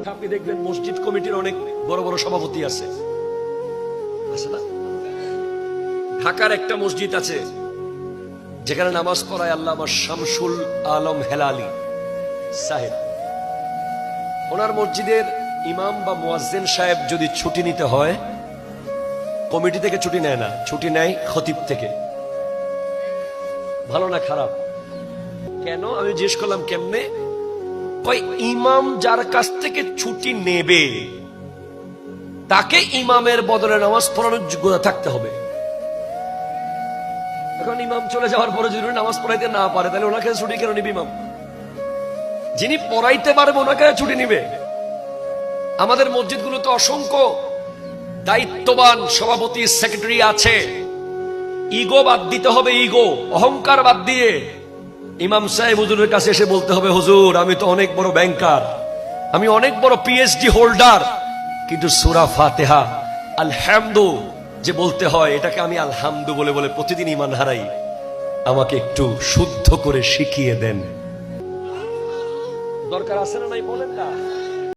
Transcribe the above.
কথা আপনি দেখবেন মসজিদ কমিটির অনেক বড় বড় সভাপতি আছে। ঢাকার একটা মসজিদ আছে, যেখানে নামাজ পড়ায় আল্লাহ আমার শামসুল আলম হেলালি সাহেব। ওনার মসজিদের ইমাম বা মুয়াজ্জেন সাহেব যদি ছুটি নিতে হয়, কমিটি থেকে ছুটি নেয় না, ছুটি নেয় খতিব থেকে। ভালো না খারাপ? কেন? আমি জিজ্ঞেস করলাম, কেমনে? কয় ইমাম যার কাছ থেকে ছুটি নেবে, তাকে ইমামের বদলে নামাজ পড়ানোর যোগ্যতা থাকতে হবে। এখন ইমাম চলে যাওয়ার পরে যদি নামাজ পড়াইতে না পারে, তাহলে ওনাকে ছুটি কেন নিবে ইমাম? যিনি পড়াইতে পারবে ওনাকে ছুটি নিবে। আমাদের মসজিদগুলোতে অসংখ্য দায়িত্ববান সভাপতি, সেক্রেটারি আছে। ইগো বাদ দিতে হবে, ইগো। অহংকার বাদ দিয়ে ইমাম সাহেব হুজুরের কাছে এসে বলতে হবে, হুজুর, আমি তো অনেক বড় ব্যাংকার আমি অনেক বড় পিএইচডি হোল্ডার কিন্তু সুরা ফাতেহা, আলহামদু, যে বলতে হয়, এটাকে আমি আলহামদু বলে বলে প্রতিদিন ইমান হারাই। আমাকে একটু শুদ্ধ করে শিখিয়ে দেন। দরকার আছে না নাই বলেন না?